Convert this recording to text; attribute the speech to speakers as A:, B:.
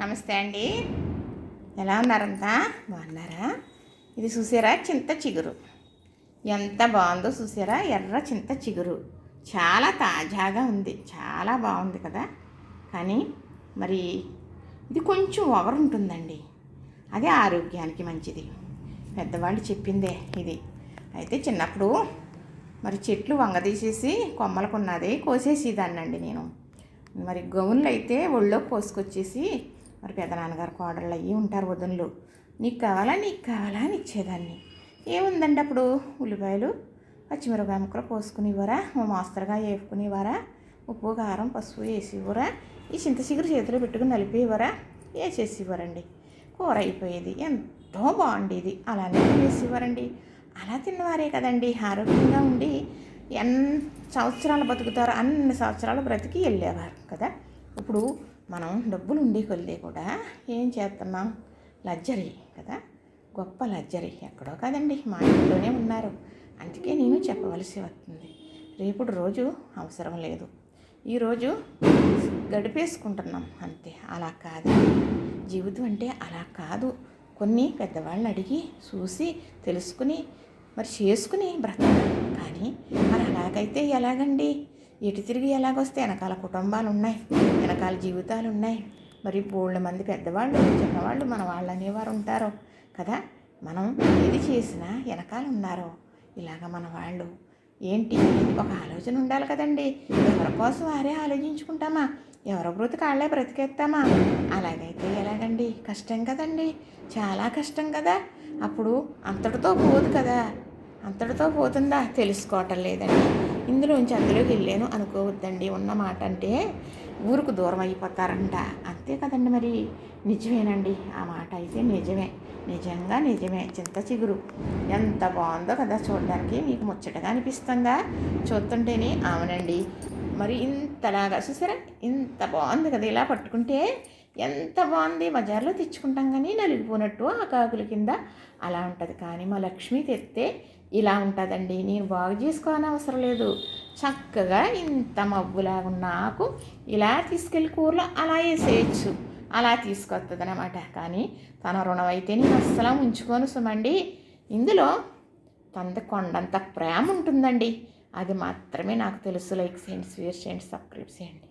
A: నమస్తే అండి. ఎలా ఉన్నారంతా? బాగున్నారా? ఇది చూసారా? చింత చిగురు. ఎంత బాగుందో చూసారా? ఎర్ర చింత చిగురు. చాలా తాజాగా ఉంది. చాలా బాగుంది కదా? కానీ మరి ఇది కొంచెం ఒగరు ఉంటుందండి. అదే ఆరోగ్యానికి మంచిది. పెద్దవాళ్ళు చెప్పిందే ఇది. అయితే చిన్నప్పుడు మరి చెట్లు వంగదీసేసి కొమ్మలకున్నది కోసేసేదాన్నండి నేను. మరి గౌన్లు అయితే ఒళ్ళో పోసుకొచ్చేసి మరి పెదనాన్నగారు కోడళ్ళు అయ్యి ఉంటారు వదనలు. నీకు కావాలా? నీకు కావాలా? అని ఇచ్చేదాన్ని. ఏముందండి అప్పుడు? ఉల్లిపాయలు పచ్చిమిరపకాయ ముక్కలు పోసుకుని ఇవ్వరా మా మాస్తరుగా వేపుకుని ఇవ్వరా ఉప్పు కారం పసుపు వేసి ఇవ్వరా ఈ చింత చిగురు చేతిలో పెట్టుకుని నలిపి ఇవ్వరా వేసేసి ఇవ్వరండి కూర అయిపోయేది. ఎంతో బాగుండేది. అలానే వేసి అలా తిన్నవారే కదండి. ఆరోగ్యంగా ఉండి ఎన్ని సంవత్సరాలు బతుకుతారు. అన్ని సంవత్సరాలు బ్రతికి వెళ్ళేవారు కదా. ఇప్పుడు మనం డబ్బులు ఉండే కొలిదే కూడా ఏం చేస్తున్నాం లగ్జరీ కదా? గొప్ప లగ్జరీ ఎక్కడో కాదండి మా ఇంట్లోనే ఉన్నారు. అందుకే నేను చెప్పవలసి వస్తుంది. రేపుడు రోజు అవసరం లేదు. ఈరోజు గడిపేసుకుంటున్నాం అంతే. అలా కాదు. జీవితం అంటే అలా కాదు. కొన్ని పెద్దవాళ్ళని అడిగి చూసి తెలుసుకుని మరి చేసుకుని బ్రతకాలి. కానీ మరి అలాగైతే ఎలాగండి? ఎటు తిరిగి ఎలాగొస్తే వెనకాల కుటుంబాలు ఉన్నాయి వెనకాల జీవితాలు ఉన్నాయి మరి బోళ్ళ మంది పెద్దవాళ్ళు చిన్నవాళ్ళు మన వాళ్ళు అనేవారు ఉంటారు కదా? మనం ఏది చేసినా వెనకాల ఉన్నారో ఇలాగ మన వాళ్ళు ఏంటి? ఒక ఆలోచన ఉండాలి కదండి. ఎవరి కోసం వారే ఆలోచించుకుంటామా? ఎవరి బ్రతికి వాళ్ళే బ్రతికేస్తామా? అలాగైతే ఎలాగండి? కష్టం కదండి. చాలా కష్టం కదా. అప్పుడు అంతటితో పోదు కదా. అంతటితో పోతుందా? తెలుసుకోవటం లేదండి. ఇందులోంచి అందులోకి వెళ్ళాను అనుకోవద్దండి. ఉన్న మాట అంటే ఊరుకు దూరం అయిపోతారంట. అంతే కదండి మరి. నిజమేనండి. ఆ మాట అయితే నిజమే. నిజంగా నిజమే. చింత చిగురు. ఎంత బాగుందో కదా చూడడానికి. మీకు ముచ్చటగా అనిపిస్తుందా? చూస్తుంటేనే అవునండి. మరి ఇంతలాగా చూసారా? ఇంత బాగుంది కదా ఇలా పట్టుకుంటే. ఎంత బాగుంది? బజార్లో తెచ్చుకుంటాం కానీ నలిగిపోయినట్టు ఆ కాకుల కింద అలా ఉంటుంది. కానీ మా లక్ష్మి తెస్తే ఇలా ఉంటుందండి. నేను బాగు చేసుకోని అవసరం లేదు. చక్కగా ఇంత మబ్బులాగా ఉన్న ఆకు ఇలా తీసుకెళ్ళి కూరలో అలా వేసేయచ్చు. అలా తీసుకొస్తుంది అనమాట కానీ తన రుణం అయితే నేను అస్సలు ఉంచుకోను సుమండి. ఇందులో తనది కొండంత ప్రేమ ఉంటుందండి. అది మాత్రమే నాకు తెలుసు. లైక్ చేయండి షేర్ చేయండి సబ్స్క్రైబ్ చేయండి.